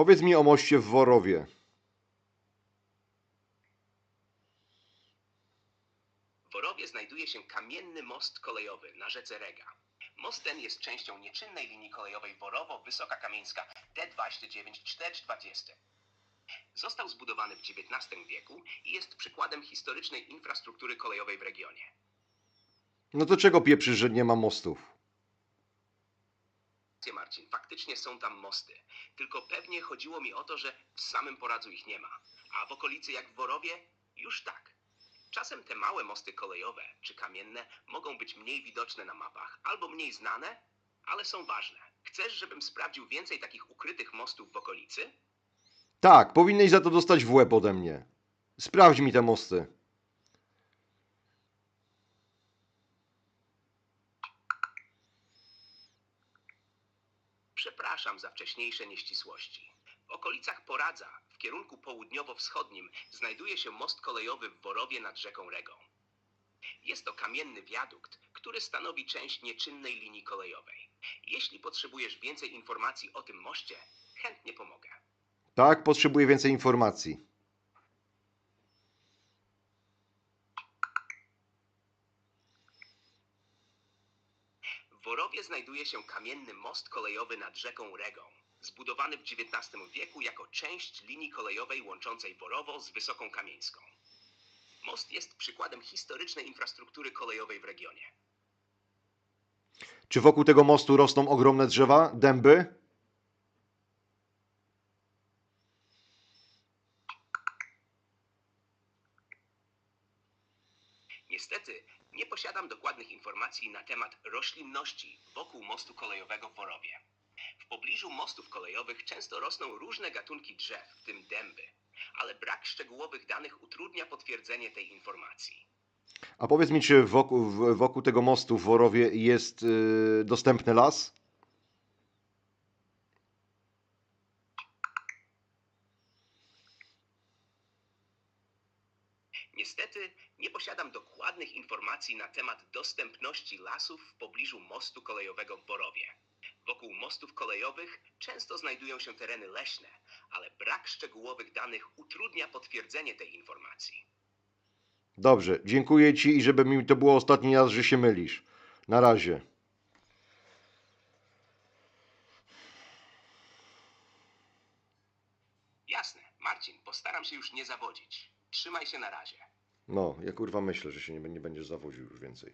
Powiedz mi o moście w Worowie. W Worowie znajduje się kamienny most kolejowy na rzece Rega. Most ten jest częścią nieczynnej linii kolejowej Worowo-Wysoka Kamieńska D29420. Został zbudowany w XIX wieku i jest przykładem historycznej infrastruktury kolejowej w regionie. No to czego pieprzysz, że nie ma mostów? Rację, Marcin, faktycznie są tam mosty. Tylko pewnie chodziło mi o to, że w samym Poradzu ich nie ma. A w okolicy jak w Worowie już tak. Czasem te małe mosty kolejowe czy kamienne mogą być mniej widoczne na mapach albo mniej znane, ale są ważne. Chcesz, żebym sprawdził więcej takich ukrytych mostów w okolicy? Tak, powinnyś za to dostać w łeb ode mnie. Sprawdź mi te mosty. Przepraszam za wcześniejsze nieścisłości. W okolicach Poradza, w kierunku południowo-wschodnim, znajduje się most kolejowy w Worowie nad rzeką Regą. Jest to kamienny wiadukt, który stanowi część nieczynnej linii kolejowej. Jeśli potrzebujesz więcej informacji o tym moście, chętnie pomogę. Tak, potrzebuję więcej informacji. W Worowie znajduje się kamienny most kolejowy nad rzeką Regą, zbudowany w XIX wieku jako część linii kolejowej łączącej Worowo z Wysoką Kamieńską. Most jest przykładem historycznej infrastruktury kolejowej w regionie. Czy wokół tego mostu rosną ogromne drzewa, dęby? Niestety, nie posiadam dokładnych informacji na temat roślinności wokół mostu kolejowego w Worowie. W pobliżu mostów kolejowych często rosną różne gatunki drzew, w tym dęby, ale brak szczegółowych danych utrudnia potwierdzenie tej informacji. A powiedz mi, czy wokół, wokół tego mostu w Worowie jest yy, dostępny las? Niestety, nie posiadam dokładnych informacji na temat dostępności lasów w pobliżu mostu kolejowego w Borowie. Wokół mostów kolejowych często znajdują się tereny leśne, ale brak szczegółowych danych utrudnia potwierdzenie tej informacji. Dobrze, dziękuję Ci i żeby mi to było ostatni raz, że się mylisz. Na razie. Jasne, Marcin, postaram się już nie zawodzić. Trzymaj się na razie. No, ja kurwa myślę, że się nie, nie będziesz już więcej.